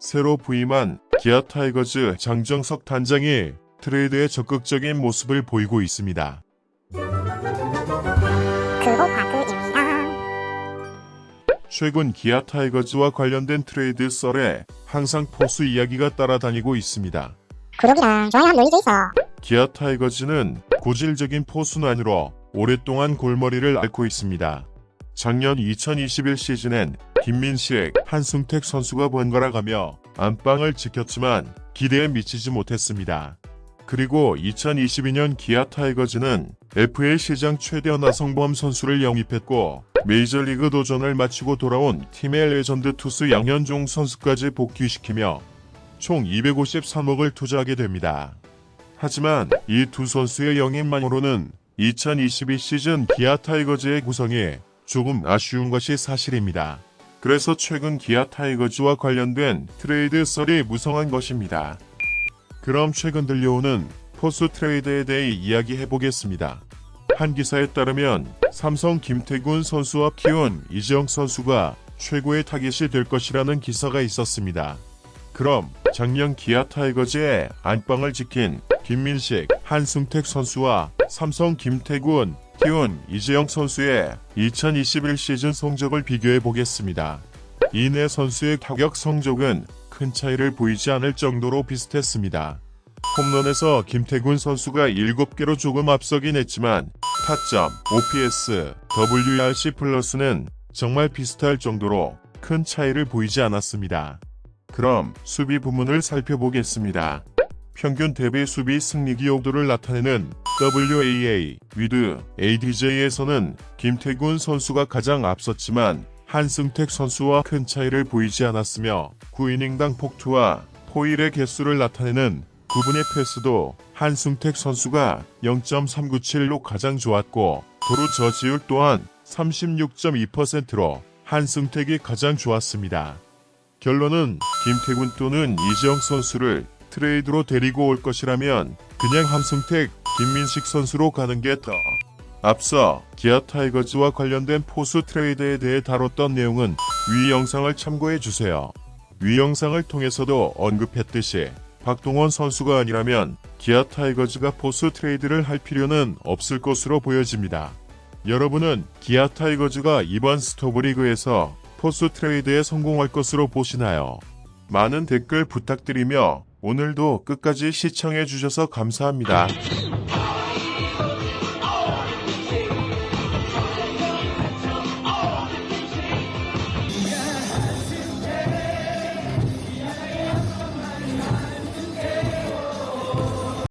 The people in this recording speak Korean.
새로 부임한 기아 타이거즈 장정석 단장이 트레이드에 적극적인 모습을 보이고 있습니다. 최근 기아 타이거즈와 관련된 트레이드 썰에 항상 포수 이야기가 따라다니고 있습니다. 좋아요 한번 눌리죠 있어. 기아 타이거즈는 고질적인 포수난으로 오랫동안 골머리를 앓고 있습니다. 작년 2021 시즌엔 김민식, 한승택 선수가 번갈아 가며 안방을 지켰지만 기대에 미치지 못했습니다. 그리고 2022년 기아 타이거즈는 FA 시장 최대 나성범 선수를 영입했고 메이저리그 도전을 마치고 돌아온 팀의 레전드 투수 양현종 선수까지 복귀시키며 총 253억을 투자하게 됩니다. 하지만 이 두 선수의 영입만으로는 2022 시즌 기아 타이거즈의 구성이 조금 아쉬운 것이 사실입니다. 그래서 최근 기아 타이거즈와 관련된 트레이드 썰이 무성한 것입니다. 그럼 최근 들려오는 포수 트레이드에 대해 이야기해 보겠습니다. 한 기사에 따르면 삼성 김태균 선수와 키운 이재영 선수가 최고의 타깃이 될 것이라는 기사가 있었습니다. 그럼 작년 기아 타이거즈의 안방을 지킨 김민식, 한승택 선수와 삼성 김태군, 키운 이재영 선수의 2021 시즌 성적을 비교해 보겠습니다. 이네 선수의 타격 성적은 큰 차이를 보이지 않을 정도로 비슷했습니다. 홈런에서 김태군 선수가 7개로 조금 앞서긴 했지만 타점, OPS, WRC 플러스는 정말 비슷할 정도로 큰 차이를 보이지 않았습니다. 그럼 수비 부문을 살펴보겠습니다. 평균 대비 수비 승리 기여도를 나타내는 WAA, 위드, ADJ에서는 김태군 선수가 가장 앞섰지만 한승택 선수와 큰 차이를 보이지 않았으며 9이닝당 폭투와 포일의 개수를 나타내는 9분의 패스도 한승택 선수가 0.397로 가장 좋았고 도루 저지율 또한 36.2%로 한승택이 가장 좋았습니다. 결론은 김태군 또는 이재영 선수를 트레이드로 데리고 올 것이라면 그냥 한승택, 김민식 선수로 가는 게 더. 앞서 기아 타이거즈와 관련된 포수 트레이드에 대해 다뤘던 내용은 위 영상을 참고해 주세요. 위 영상을 통해서도 언급했듯이 박동원 선수가 아니라면 기아 타이거즈가 포수 트레이드를 할 필요는 없을 것으로 보여집니다. 여러분은 기아 타이거즈가 이번 스토브리그에서 포수 트레이드에 성공할 것으로 보시나요? 많은 댓글 부탁드리며 오늘도 끝까지 시청해 주셔서 감사합니다.